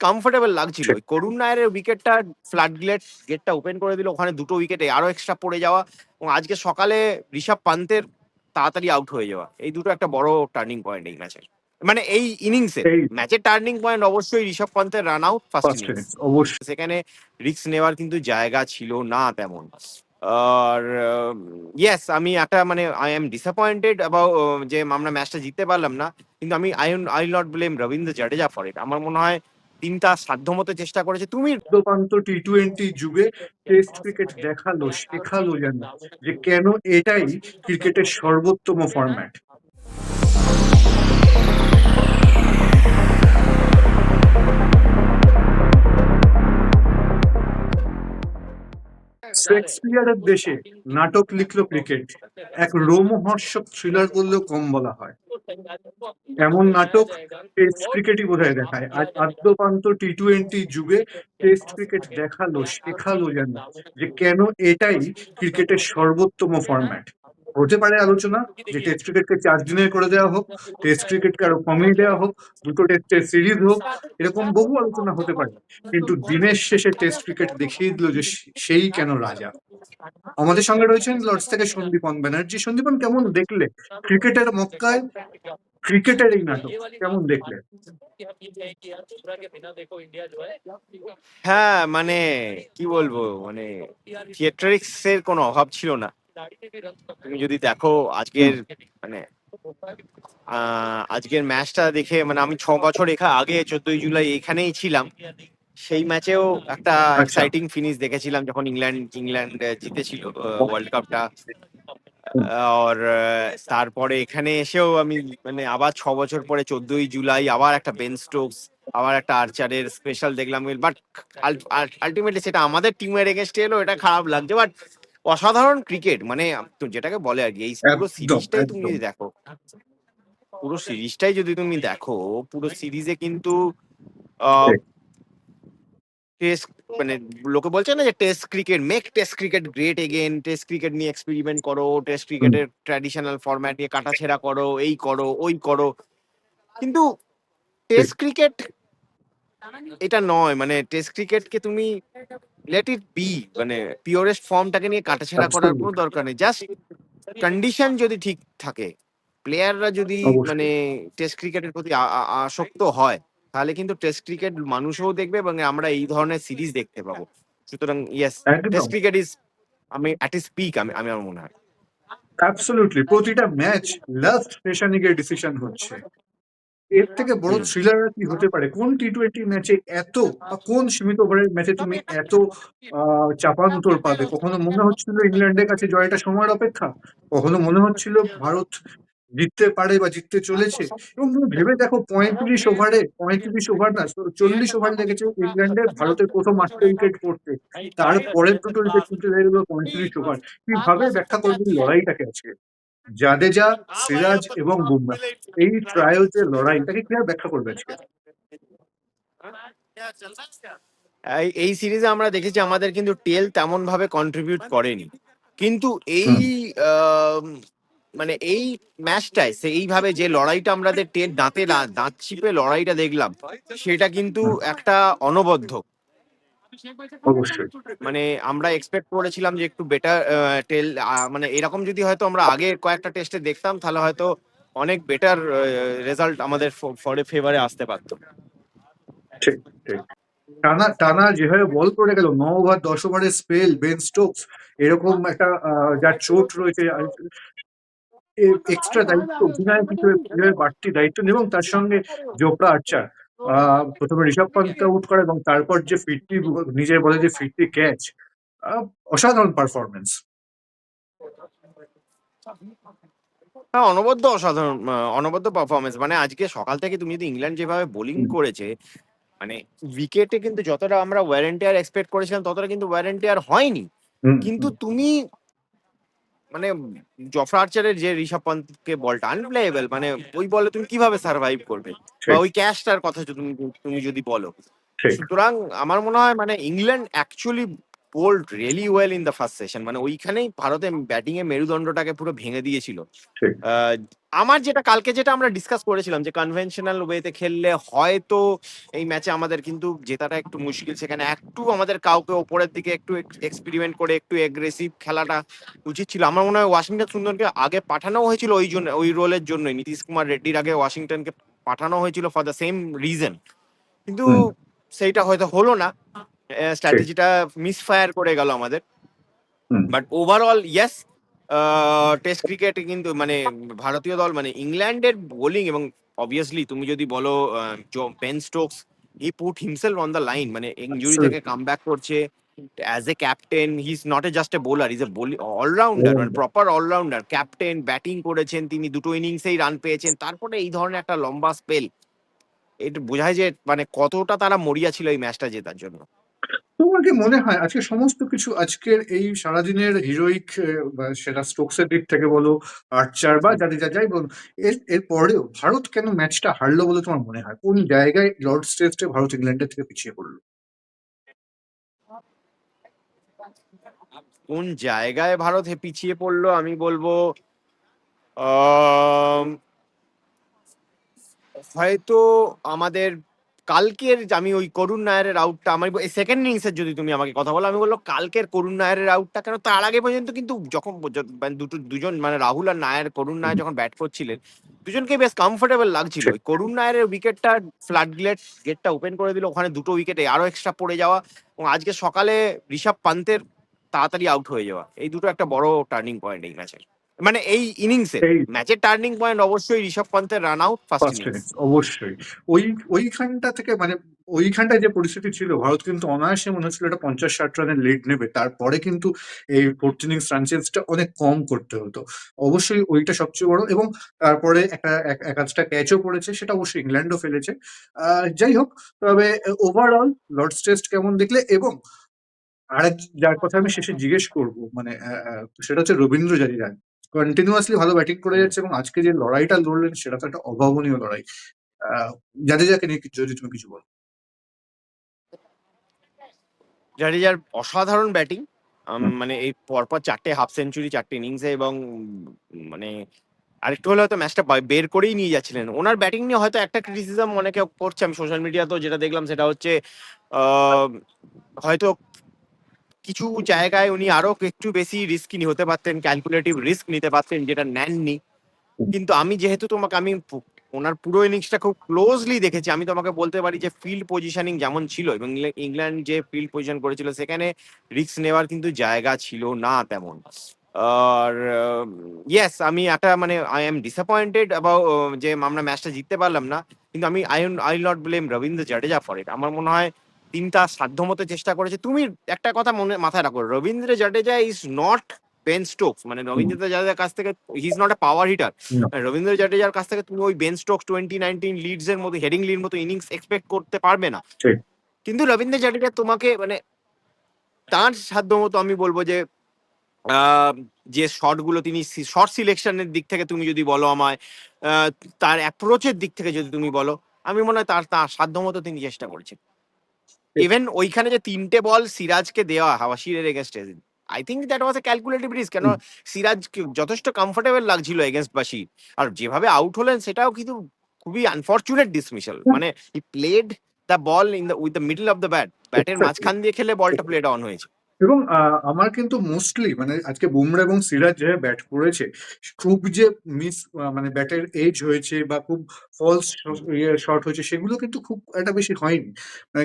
Comfortable লাগছিল। করুণ নায়ারের উইকেটটা ফ্লাড গেট গেটটা ওপেন করে দিল। ওখানে দুটো উইকেটে আরও এক্সট্রা পড়ে যাওয়া এবং আজকে সকালে ঋষভ পান্তের তাড়াতাড়ি আউট হয়ে যাওয়া। এই দুটো একটা বড় টার্নিং পয়েন্ট এই ম্যাচের মানে এই ইনিংসে ম্যাচের টার্নিং পয়েন্ট অবশ্যই ঋষভ পান্তের রান আউট ফার্স্ট ইনিংস অবশ্যই। সেখানে রিস্ক নেওয়ার কিন্তু জায়গা ছিল না তেমন। আর ইয়েস আমি একটা মানে আই এম ডিসঅ্যাপয়েন্টেড অ্যাবাউট যে আমরা ম্যাচটা জিততে পারলাম না। কিন্তু আমি I I not blame Ravindra Jadeja for it আমার মনে হয় তিনটা সাধ্যমতো চেষ্টা করেছে তুমি আদ্যপান্ত টি টোয়েন্টি যুগে টেস্ট ক্রিকেট দেখাল, শেখালো যেন যে কেন এটাই ক্রিকেটের সর্বোত্তম ফরম্যাট শেক্সপিয়ারের দেশে নাটক লিখলো ক্রিকেট এক রোমহর্ষক থ্রিলার বললেও কম বলা হয়। এমন নাটক টেস্ট ক্রিকেটই বোধহয় দেখায়। আজ আদ্যপান্ত টি টোয়েন্টি যুগে টেস্ট ক্রিকেট দেখাল শেখালো যেন যে কেন এটাই ক্রিকেটের সর্বোত্তম ফরম্যাট হতে পারে আলোচনা যে টেস্ট ক্রিকেটকে চার দিনের করে দেওয়া হোক টেস্ট ক্রিকেটকে আরও কমিয়ে দেওয়া হোক দুটো টেস্টের সিরিজ হোক এরকম বহু আলোচনা হতে পারে। কিন্তু দিনের শেষে টেস্ট ক্রিকেট দেখিয়ে দিল যে সেই কেন রাজা? আমাদের সঙ্গে রয়েছেন লর্ডস থেকে সন্দীপন ব্যানার্জি। সন্দীপন কেমন দেখলে ক্রিকেটের মক্কায়? ক্রিকেটের এই নাটক কেমন দেখলে? হ্যাঁ মানে কি বলব মানে থিয়েট্রিক্স এর কোনো অভাব ছিল না। তুমি যদি দেখো আজকের মানে আজকের ম্যাচটা দেখে মানে আমি ছ বছর এখা আগে চোদ্দই জুলাই এখানেই ছিলাম। সেই ম্যাচেও একটা এক্সাইটিং ফিনিশ দেখেছিলাম যখন ইংল্যান্ড ইংল্যান্ড জিতেছিল ওয়ার্ল্ড কাপটা আর তারপরে এখানে এসেও আমি মানে আবার ছ বছর পরে চোদ্দই জুলাই আবার একটা বেন স্টোকস আবার একটা আর্চারের স্পেশাল দেখলাম। বাট আলটিমেটলি সেটা আমাদের টিমের এগেনস্টে এলো এটা খারাপ লাগছে। বাট অসাধারণ ক্রিকেট মানে যেটাকে বলে আর কি এই পুরো সিরিজটাই তুমি যদি দেখো পুরো সিরিজটাই যদি তুমি দেখো পুরো সিরিজে কিন্তু টেস্ট মানে লোকে বলছে না যে test cricket make test cricket great again test cricket নিয়ে এক্সপেরিমেন্ট করো টেস্ট ক্রিকেটের ট্র্যাডিশনাল ফরম্যাট নিয়ে কাটাছেড়া করো এই করো ওই করো। কিন্তু টেস্ট ক্রিকেট এটা নয় মানে টেস্ট ক্রিকেটকে তুমি লেট ইট বি মানে পিওরেস্ট ফর্মটাকে নিয়ে কাটাছেড়া করার কোনো দরকার নেই। জাস্ট কন্ডিশন যদি ঠিক থাকে প্লেয়াররা যদি মানে টেস্ট ক্রিকেটের প্রতি আসক্ত হয় তাহলে কিন্তু টেস্ট ক্রিকেট মানুষও দেখবে এবং আমরা এই ধরনের সিরিজ দেখতে পাবো। সুতরাং ইয়েস টেস্ট ক্রিকেট ইজ আমি অ্যাট ইস পিক আমি আমি আমার মনে হয়। অ্যাবসলিউটলি প্রতিটা ম্যাচ লাস্ট সেশনে গিয়ে ডিসিশন হচ্ছে। এর থেকে বড়। থ্রিলার কি হতে পারে? কোন টি টোয়েন্টি ম্যাচে এত বা কোন সীমিত ওভারের ম্যাচে তুমি এত আহ, চাপান্তর পাবে? কখনো মনে হচ্ছিল ইংল্যান্ডের কাছে জয়টা সময়ের অপেক্ষা? কখনো মনে হচ্ছিল ভারত জিততে পারে বা জিততে চলেছে? এবং তুমি ভেবে দেখো পঁয়ত্রিশ ওভারে পঁয়ত্রিশ ওভার না চল্লিশ ওভার লেগেছে ইংল্যান্ডের ভারতের প্রথম আটটা উইকেট পড়তে। তারপরের দুটো উইকেট কিন্তু হয়ে গেল পঁয়ত্রিশ ওভার। কীভাবে ব্যাখ্যা করবেন লড়াইটাকে আজকে? জাদেজা সিরাজ এবং বুমরা। এই ট্রায়াল যে লড়াই তাকে কীভাবে ব্যাখ্যা করবে আজকে? এই সিরিজে আমরা দেখেছি আমাদের কিন্তু টেল তেমন ভাবে কন্ট্রিবিউট করেনি। কিন্তু এই মানে এই ম্যাচটায় সে এইভাবে যে লড়াইটা আমাদের টেল দাঁতে দাঁত চিপে লড়াইটা দেখলাম সেটা কিন্তু একটা অনবদ্য। অবশ্যই। মানে আমরা এক্সপেক্ট করেছিলাম যে একটু বেটার টেল মানে এরকম যদি হয়তো আমরা আগে কয়েকটা টেস্টে দেখতাম, তাহলে হয়তো অনেক বেটার রেজাল্ট আমাদের ফরে ফেভারে আসতে পারতো। ঠিক ঠিক। টানা টানা যেভাবে বল করে গেল, ন ওভার দশ ওভারের স্পেল বেন স্টোকস এরকম একটা যার চোট রয়েছে এক্সট্রা দায়িত্ব অধিনায়ক হিসেবে বাড়তি দায়িত্ব এবং তার সঙ্গে জোপড়া আর্চার প্রথমে ঋষভ পান্তকে আউট করে এবং তারপর যে ফিরতি নিজের বলে যে ফিরতি ক্যাচ অসাধারণ পারফরমেন্স হ্যাঁ অনবদ্য অসাধারণ অনবদ্য পারফরমেন্স মানে আজকে সকাল থেকে তুমি যদি ইংল্যান্ড যেভাবে বোলিং করেছে মানে উইকেটে কিন্তু যতটা আমরা ওয়ারেন্টিয়ার এক্সপেক্ট করেছিলাম ততটা কিন্তু ওয়ারেন্টিয়ার হয়নি। কিন্তু তুমি মানে জফরা আর্চারের যে ঋষভ পন্থকে বলটা আনপ্লেয়েবল মানে ওই বলে তুমি কীভাবে সার্ভাইভ করবে? বা ওই ক্যাশটার কথা তুমি তুমি যদি বলো। সুতরাং আমার মনে হয় মানে England actually bowled really well in the first session মানে ওইখানেই ভারতে ব্যাটিং এ মেরুদণ্ডটাকে পুরো ভেঙে দিয়েছিল। আমার যেটা কালকে যেটা আমরা ডিসকাস করেছিলাম যে কনভেনশনাল ওয়েতে খেললে হয়তো এই ম্যাচে আমাদের কিন্তু জেতাটা একটু মুশকিল। সেখানে একটু আমাদের কাউকে ওপরের দিকে একটু এক্সপেরিমেন্ট করে একটু এগ্রেসিভ খেলাটা উচিত ছিল। আমার মনে হয় ওয়াশিংটন সুন্দরকে আগে পাঠানো হয়েছিল ওই জন্য ওই রোলের জন্যই। নীতিশ কুমার রেড্ডির আগে ওয়াশিংটনকে পাঠানো হয়েছিল ফর দ্য সেম রিজন কিন্তু সেইটা হয়তো হলো না। স্ট্র্যাটেজিটা মিসফায়ার করে গেল আমাদের। But overall yes test cricket কিন্তু মানে ভারতীয় দল মানে ইংল্যান্ডের বোলিং এবং অবভিয়াসলি তুমি যদি বলো Ben Stokes he put himself on the line মানে ইঞ্জুরি থেকে কাম ব্যাক করছে as a captain he is not a just a bowler is a allrounder মানে প্রপার অলরাউন্ডার ক্যাপ্টেন ব্যাটিং করেছেন তিনি দুটো ইনিংসেই রান পেয়েছেন তারপরে এই ধরনের একটা লম্বা স্পেল এটা বোঝায় যে মানে কতটা তারা মরিয়া ছিল এই ম্যাচটা জেতার জন্য। তোমার কি মনে হয় আজকে সমস্ত কিছু আজকের এই সারাদিনের হিরোইক সেটা স্টোকস এর দিক থেকে বলো আর্চার বা যাদের যা, যাই বলো, এর এর পরেও ভারত কেন ম্যাচটা হারলো বলে তোমার মনে হয়? কোন জায়গায় লর্ডস টেস্টে ভারত ইংল্যান্ডের থেকে পিছিয়ে পড়ল? কোন জায়গায় ভারত পিছিয়ে পড়ল আমি বলব হয়তো আমাদের কালকের আমি ওই করুণ নায়ারের আউটটা আমার সেকেন্ড ইনিংসের যদি তুমি আমাকে কথা বলো আমি বলল কালকের করুণ নায়ারের আউটটা কেন? তার আগে পর্যন্ত কিন্তু যখন মানে দুটো দুজন মানে রাহুল আর নায়ার করুণ নায়ার যখন ব্যাট করছিলেন দুজনকে বেশ কমফোর্টেবল লাগছিল। ওই করুণ নায়ারের উইকেটটা ফ্লাড গেট গেটটা ওপেন করে দিল ওখানে দুটো উইকেটে আরও এক্সট্রা পড়ে যাওয়া এবং আজকে সকালে ঋষভ পান্তের তাড়াতাড়ি আউট হয়ে যাওয়া। এই দুটো একটা বড় টার্নিং পয়েন্ট এই ম্যাচের মানে এই ইনিংসে এই- ম্যাচের টার্নিং পয়েন্ট অবশ্যই Rishabh পান্তের run out first first innings innings অবশ্যই। ওই ওইখানটা থেকে মানে ওইখানটায় যে পরিস্থিতি ছিল ভারত কিন্তু অনায়াসে মনে হচ্ছিল এটা পঞ্চাশ ষাট রানের লিড নেবে। তারপরে কিন্তু এই ফোর্থ ইনিংস রান চেঞ্জটা অনেক কম করতে হতো। অবশ্যই ওইটা সবচেয়ে বড় এবং তারপরে একটা এক- এক আধটা ক্যাচও পড়েছে সেটা অবশ্যই ইংল্যান্ডও ফেলেছে। আহ, যাই হোক তবে ওভারঅল লর্ডস টেস্ট কেমন দেখলে এবং আরেক যার কথা আমি শেষে জিজ্ঞেস করব মানে আহ, আহ, সেটা হচ্ছে রবীন্দ্র জাদেজা। কন্টিনিউয়াসলি ভালো ব্যাটিং করে যাচ্ছে এবং আজকে যে লড়াইটা লড়লেন সেটা তো একটা অভাবনীয় লড়াই। জাদেজাকে নিয়ে কিছু- যদি তুমি কিছু বলো। জাডেজার অসাধারণ ব্যাটিং মানে এই পরপর চারটে হাফ সেঞ্চুরি চারটে ইনিংসে এবং মানে আরেকটু হলে হয়তো ম্যাচটা বের করেই নিয়ে যাচ্ছিলেন। ওনার ব্যাটিং নিয়ে হয়তো একটা ক্রিটিসিজম অনেকে করছে। আমি সোশ্যাল মিডিয়াতেও যেটা দেখলাম সেটা হচ্ছে আহ, হয়তো কিছু জায়গায় উনি আরও একটু বেশি রিস্কি হতে পারতেন ক্যালকুলেটিভ রিস্ক নিতে পারতেন যেটা নেননি। কিন্তু আমি যেহেতু তোমাকে, আমি ওনার পুরো ইনিংসটা খুব ক্লোজলি দেখেছি, আমি তোমাকে বলতে পারি যে ফিল্ড পজিশনিং যেমন ছিল, এবং ইংল্যান্ড যে ফিল্ড পজিশন করেছিল, সেখানে রিস্ক নেওয়ার কিন্তু জায়গা ছিল না তেমন। আর ইয়েস আমি একটা মানে আই এম ডিসঅ্যাপয়েন্টেড অ্যাবাউট যে আমরা ম্যাচটা জিততে পারলাম না, কিন্তু আমি I I not blame Ravindra Jadeja for it আমার মনে হয় তিনটা সাধ্যমতো চেষ্টা করেছে। তুমি একটা কথা মনে মাথায় রাখো Ravindra Jadeja is not Ben Stokes মানে রবীন্দ্র জাডেজার কাছ থেকে he is not a power hitter Ravindra জাডেজার কাছ থেকে তুমি ওই Ben Stokes twenty nineteen Leeds এর মতো হেডিং লিড মতো ইনিংস এক্সপেক্ট করতে পারবে না। কিন্তু রবীন্দ্র জাডেজা তোমাকে মানে তার সাধ্য মতো আমি বলব যে আহ, যে শটগুলো তিনি শর্ট সিলেকশনের দিক থেকে তুমি যদি বলো আমায় আহ, তার অ্যাপ্রোচের দিক থেকে যদি তুমি বলো আমি মনে হয় তার তার সাধ্য মতো তিনি চেষ্টা করেছেন। ইভেন ওইখানে যে তিনটে বল সিরাজকে দেওয়া হাওয়াশিরের এগেনস্টে I think that was a calculative risk কেন। সিরাজ যথেষ্ট কমফোর্টেবল লাগছিল এগেনস্ট বাসি আর যেভাবে আউট হলেন সেটাও কিন্তু খুবই আনফর্চুনেট ডিসমিশাল মানে he played the ball in the with the middle of the bat ব্যাটের. মাঝখান দিয়ে খেলে বলটা প্লেড অন হয়েছে। এবং আমার কিন্তু মোস্টলি মানে আজকে বুমরা এবং সিরাজ যে ব্যাট করেছে, খুব যে মিস মানে ব্যাটের এজ হয়েছে বা খুব ফলস শট হয়েছে, সেগুলো কিন্তু খুব একটা বেশি হয়নি। মানে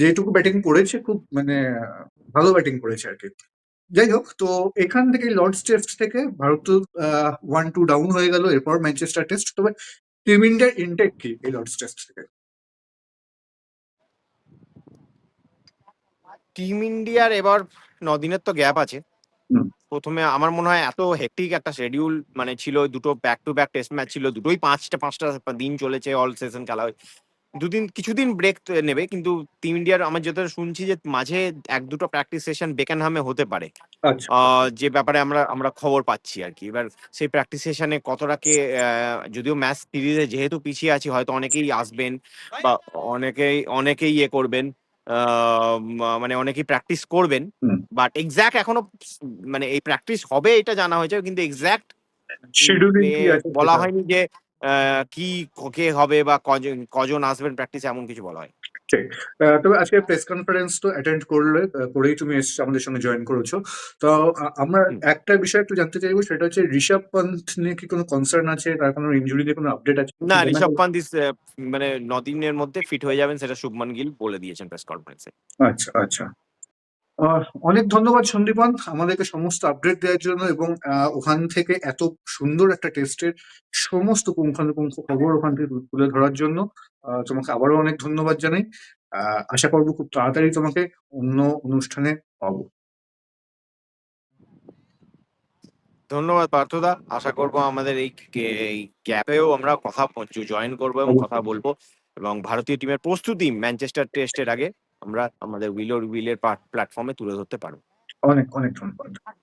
যেটুকু ব্যাটিং করেছে, খুব মানে ভালো ব্যাটিং করেছে আর কি। যাই হোক, তো এখান থেকে লর্ডস টেস্ট থেকে ভারত ওয়ান টু ডাউন হয়ে গেল, এরপর ম্যানচেস্টার টেস্ট তবে টিম ইন্ডিয়ার ইনটেক কি এই লর্ডস টেস্ট থেকে? টিম ইন্ডিয়ার এবার দিনের তো গ্যাপ আছে। প্রথমে আমার মনে হয় এত হেক্টিক একটা শেডিউল মানে ছিল দুটো back to back test match ছিল দুটোই পাঁচটা পাঁচটা দিন চলেছে অল সেশন খেলা হয়। দুদিন কিছুদিন ব্রেক নেবে কিন্তু টিম ইন্ডিয়ার আমার যত শুনছি যে মাঝে এক দুটো প্র্যাকটিস সেশন বেকেনহামে হতে পারে। আচ্ছা। যে ব্যাপারে আমরা আমরা খবর পাচ্ছি আর কি। এবার সেই প্র্যাকটিস সেশনে কতটাকে যদিও ম্যাচ সিরিজে যেহেতু পিছিয়ে আছি হয়তো অনেকেই আসবেন বা অনেকেই অনেকেই ইয়ে করবেন। মানে অনেকেই প্র্যাকটিস করবেন বাট এক্স্যাক্ট এখনও মানে এই প্র্যাকটিস হবে এটা জানা হয়েছে কিন্তু এক্স্যাক্ট বলা হয়নি যে আহ, কি কে হবে বা কজন কজন আসবেন প্র্যাকটিস এমন কিছু বলা হয় আহ, তবে আজকে প্রেস কনফারেন্স তো অ্যাটেন্ড করলে করেই তুমি এসছো আমাদের সঙ্গে জয়েন করেছ। তো আমরা একটা বিষয় একটু জানতে চাইব সেটা হচ্ছে ঋষভ পন্থ নিয়ে কি কোনো কনসার্ন আছে? তার কোনো ইঞ্জুরি নিয়ে কোনো আপডেট আছে? না ঋষভ পন্থ মানে নদিনের মধ্যে ফিট হয়ে যাবেন সেটা শুভমান গিল বলে দিয়েছেন প্রেস কনফারেন্সে আচ্ছা আচ্ছা। অনেক ধন্যবাদ সন্দীপন আমাদেরকে সমস্ত আপডেট দেওয়ার জন্য এবং ওখান থেকে এত সুন্দর একটা টেস্টের সমস্ত পুঙ্খানুপুঙ্খ খবর ওখান থেকে তুলে ধরার জন্য তোমাকে আবারও অনেক ধন্যবাদ জানাই। আহ, আশা করব খুব তাড়াতাড়ি তোমাকে অন্য অনুষ্ঠানে পাবো। ধন্যবাদ পার্থদা। আশা করব আমাদের এই ক্যাপেও আমরা কথা জয়েন করব এবং কথা বলব এবং ভারতীয় টিমের প্রস্তুতি ম্যানচেস্টার টেস্টের আগে। আমরা আমাদের উইলোর উইলের প্ল্যাটফর্মে তুলে ধরতে পারব। অনেক অনেক ধন্যবাদ।